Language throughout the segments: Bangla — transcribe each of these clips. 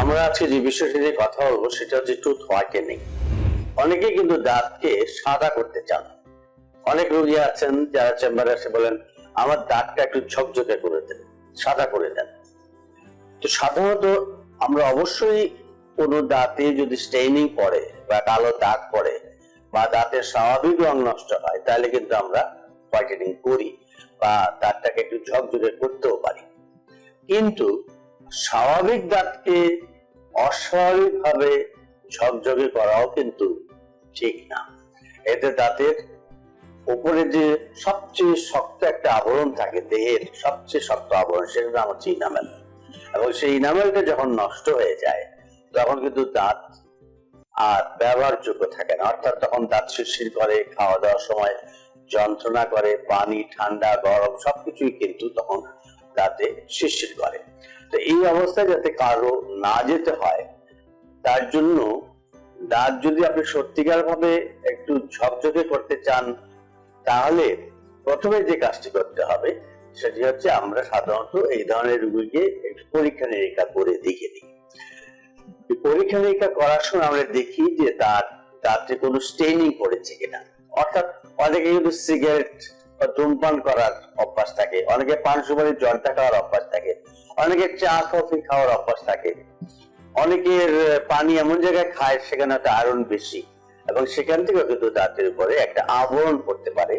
আমরা আজকে যে বিষয়টি নিয়ে কথা বলব সেটা হচ্ছে টুথ হোয়াইটেনিং অনেকেই কিন্তু দাঁতকে সাদা করতে চান। অনেক রোগী আছেন যারা চেম্বারে এসে বলেন, আমার দাঁতটা একটু ঝকঝকে করে দেন, সাদা করে দেন। তো সাধারণত আমরা অবশ্যই কোনো দাঁতে যদি স্টেইনিং পড়ে বা কালো দাগ পড়ে বা দাঁতের স্বাভাবিক রং নষ্ট হয়, তাহলে কিন্তু আমরা হোয়াইটেনিং করি বা দাঁতটাকে একটু ঝকঝকে করতেও পারি। কিন্তু স্বাভাবিক দাঁতকে অস্বাভাবিকভাবে ঝকঝকে করাও কিন্তু ঠিক না। এতে দাঁতের উপরে যে সবচেয়ে শক্ত একটা আবরণ থাকে, দেহের সবচেয়ে শক্ত আবরণ, সেটার নাম হচ্ছে ইনামেল। এবং সেই ইনামেলটা যখন নষ্ট হয়ে যায়, তখন কিন্তু দাঁত আর ব্যবহারযোগ্য থাকে না। অর্থাৎ তখন দাঁত শিরশির করে, খাওয়া দাওয়ার সময় যন্ত্রণা করে, পানি, ঠান্ডা, গরম সবকিছুই কিন্তু তখন দাঁতে শিরশির করে। তো এই অবস্থায় যাতে কারও না যেতে হয়, তার জন্য দাঁত যদি আপনি সত্যিকার ভাবে একটু ঝকঝকে করতে চান, তাহলে প্রথমে যে কাজটি করতে হবে, সেটি হচ্ছে আমরা সাধারণত এই ধরনের রোগীকে একটু পরীক্ষা নিরীক্ষা করে দেখে দিই পরীক্ষা নিরীক্ষা করার সময় আমরা দেখি যে তার দাঁতে কোনো স্টেনিং পড়েছে কিনা। অর্থাৎ অনেকে কিন্তু সিগারেট বা ধূমপান করার অভ্যাস থাকে, অনেকে পান সুপারি জর্দা খাওয়ার অভ্যাস অনেকের চা, কফি খাওয়ার অভ্যাস থাকে। অনেকের পানি এমন জায়গায় খায় সেখানে একটা আয়রন বেশি এবং সেখান থেকে কিন্তু দাঁতের উপরে একটা আবরণ পড়তে পারে,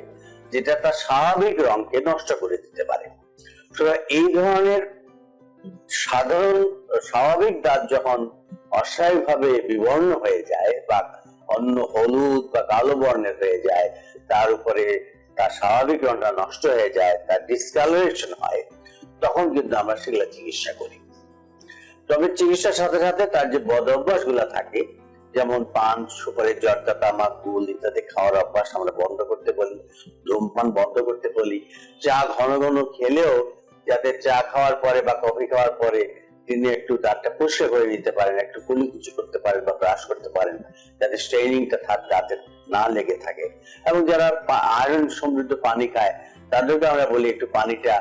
যেটা তার স্বাভাবিক রংকে নষ্ট করে দিতে পারে। এই ধরনের সাধারণ, স্বাভাবিক দাঁত যখন অস্বাভাবিকভাবে বিবর্ণ হয়ে যায় বা অন্য হলুদ বা কালো বর্ণের হয়ে যায়, তার উপরে তার স্বাভাবিক রংটা নষ্ট হয়ে যায়, তার ডিসকালারেশন হয় তখন কিন্তু আমরা সেগুলো চিকিৎসা করি। তবে চিকিৎসার সাথে সাথে তার যে বদ অভ্যাস থাকে, যেমন পান সুপারি জর্দা তামাক গুল ইত্যাদি খাওয়ার অভ্যাস আমরা বন্ধ করতে বলি, ধূমপান বন্ধ করতে বলি, চা ঘন ঘন খেলেও যাতে চা খাওয়ার পরে বা কফি খাওয়ার পরে তিনি একটু দাঁতটা পরিষ্কার করে নিতে পারেন, একটু কুলি কুচি করতে পারেন বা ব্রাশ করতে পারেন, যাতে স্ট্রেনিংটা থাক দাঁতে না লেগে থাকে। এবং যারা আয়রন সমৃদ্ধ পানি খায়, তাদেরকে আমরা বলি একটু পানিটা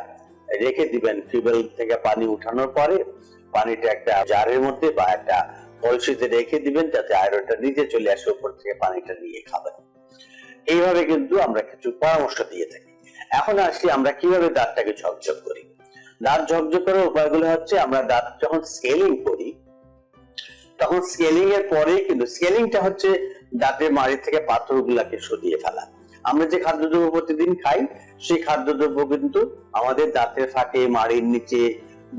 রেখে দিবেন টিউবওয়েল থেকে পানি উঠানোর পরে পানিটা একটা জারের মধ্যে বা একটা কলসিতে রেখে দিবেন যাতে আয়রনটা নিচে চলে আসে, উপর থেকে পানিটা নিয়ে খাবেন। এইভাবে কিন্তু আমরা কিছু পরামর্শ দিয়ে থাকি। এখন আসি আমরা কীভাবে দাঁতটাকে ঝকঝক করি। দাঁত ঝকঝক করার উপায়গুলো হচ্ছে আমরা দাঁত যখন স্কেলিং করি, তখন স্কেলিং এর পরে কিন্তু স্কেলিংটা হচ্ছে দাঁতের মাড়ি থেকে পাথরগুলাকে সরিয়ে ফেলা। আমরা যে খাদ্যদ্রব্য প্রতিদিন খাই, সেই খাদ্যদ্রব্য কিন্তু আমাদের দাঁতের ফাঁকে মাড়ির নিচে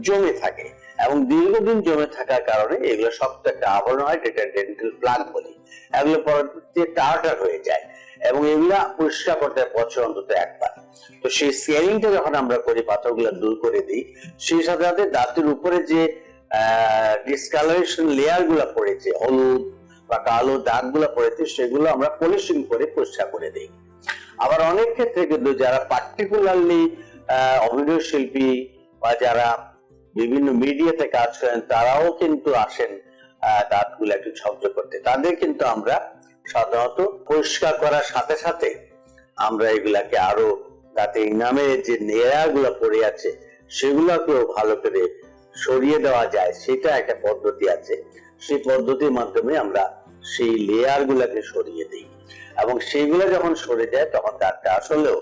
জমে থাকে এবং দীর্ঘদিন জমে থাকার কারণে এগুলো শক্ত একটা আবরণ হয় যেটা ডেন্টাল প্লাগ বলি। এগুলো পরবর্তীতে টার্টার হয়ে যায় এবং এগুলা পরিষ্কার করতে বছর অন্তত একবার। তো সেই স্কেলিংটা যখন আমরা করি, পাথরগুলো দূর করে দিই, সেই সাথে সাথে দাঁতের উপরে যে ডিসকালারেশন লেয়ারগুলা পড়েছে, হলুদ বা কালো দাগগুলা পড়েছে, সেগুলো আমরা পলিশিং করে পরিষ্কার করে দিই। আবার অনেক ক্ষেত্রে কিন্তু যারা পার্টিকুলারলি অভিনয় শিল্পী বা যারা বিভিন্ন মিডিয়াতে কাজ করেন, তারাও কিন্তু আসেন দাঁতগুলো একটু ঝকঝক করতে। তাদের কিন্তু আমরা সাধারণত পরিষ্কার করার সাথে সাথে আমরা এগুলাকে আরও দাঁতে ইনামে যে লেয়ারগুলো পড়ে আছে, সেগুলোকেও ভালো করে সরিয়ে দেওয়া যায়, সেটা একটা পদ্ধতি আছে। সেই পদ্ধতির মাধ্যমে আমরা সেই লেয়ার গুলাকে সরিয়ে দিই। এবং সেইগুলো যখন সরে যায়, তখন দাঁতটা আসলেও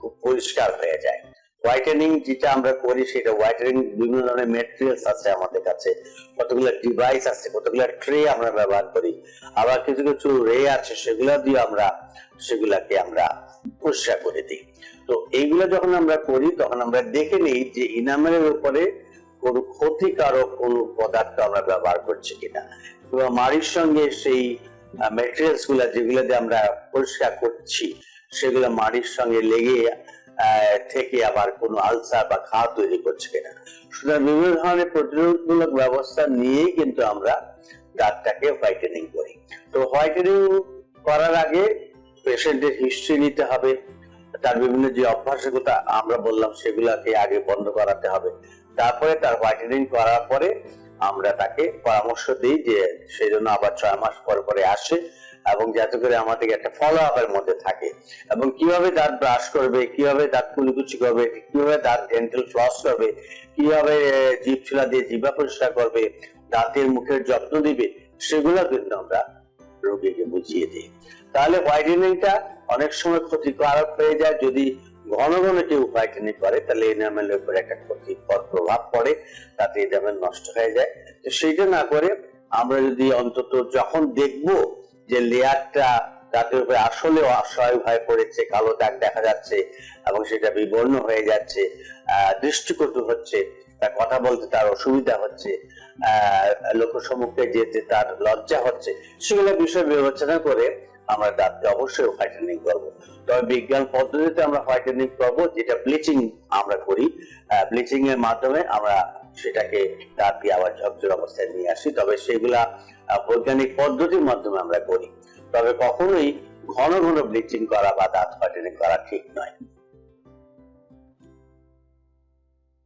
খুব পরিষ্কার হয়ে যায়। হোয়াইটেনিং যেটা আমরা করি, সেটা হোয়াইটেনিং বিভিন্ন ধরনের মেটেরিয়ালস আছে আমাদের কাছে। কতগুলো ডিভাইস আছে, কতগুলো ট্রে আমরা ব্যবহার করি। আবার কিছু কিছু রে আছে, সেগুলো দিয়ে আমরা, সেগুলাকে আমরা পরিষ্কার করে দিই। তো এইগুলো যখন আমরা করি, তখন আমরা দেখে নিই যে ইনামের উপরে কোনো ক্ষতিকারক কোনো পদার্থ আমরা ব্যবহার করছি কিনা। কিংবা মাড়ির সঙ্গে সেই মেটেরিয়ালসগুলা যেগুলো দিয়ে আমরা পরিষ্কার করছি, সেগুলো মাড়ির সঙ্গে লেগে থেকে আবার কোনো আলসার বা তৈরি করছে কিনা। সুতরাং বিভিন্ন ধরনের প্রতিরোধমূলক ব্যবস্থা নিয়েই কিন্তু আমরা দাঁতটাকে হোয়াইটেনিং করি। তো হোয়াইটেনিং করার আগে পেশেন্টের হিস্ট্রি নিতে হবে, তার বিভিন্ন যে অভ্যাসগুলো আমরা বললাম সেগুলাকে আগে বন্ধ করাতে হবে। তারপরে তার হোয়াইটেনিং করার পরে আমরা তাকে পরামর্শ দিই যে সেই জন্য আবার ছয় মাস পর পরে আসে এবং যাতে করে আমাদের একটা ফলো আপের মধ্যে থাকে। এবং কীভাবে দাঁত ব্রাশ করবে, কীভাবে দাঁত কুলিকুচি করবে, কীভাবে দাঁত ডেন্টাল ফ্লস করবে, কীভাবে জিভ ছুলা দিয়ে জিভা পরিষ্কার করবে, দাঁতের মুখের যত্ন দিবে, সেগুলো কিন্তু আমরা রোগীকে বুঝিয়ে দিই। তাহলে হোয়াইটেনিংটা অনেক সময় ক্ষতিকারক হয়ে যায় যদি ঘন ঘন কেউ হোয়াইটেনিং করে, তাহলে এনামেলের উপর একটা ক্ষতিকর প্রভাব পড়ে, তাতে এনামেল নষ্ট হয়ে যায়। তো সেইটা না করে আমরা যদি অন্তত যখন দেখব যে লেয়ারটা দাঁতের উপরে আসলে অসহায় হয়ে পড়েছে, কালো দাগ দেখা যাচ্ছে এবং সেটা বিবর্ণ হয়ে যাচ্ছে দৃষ্টিকটু হচ্ছে, তার কথা বলতে তার অসুবিধা হচ্ছে, আহ লোক সম্মুখে যেতে তার লজ্জা হচ্ছে, সেগুলো বিষয় বিবেচনা করে আমরা দাঁতকে অবশ্যই হোয়াইটেনিং করব। তবে বিজ্ঞান পদ্ধতিতে আমরা হোয়াইটেনিং করব, যেটা ব্লিচিং আমরা করি। ব্লিচিং এর মাধ্যমে আমরা সেটাকে দাঁত দিয়ে আবার ঝকঝর অবস্থায় নিয়ে আসি, তবে সেগুলা বৈজ্ঞানিক পদ্ধতির মাধ্যমে আমরা করি। তবে কখনোই ঘন ঘন ব্লিচিং করা বা দাঁত হোয়াইটেনিং করা ঠিক নয়।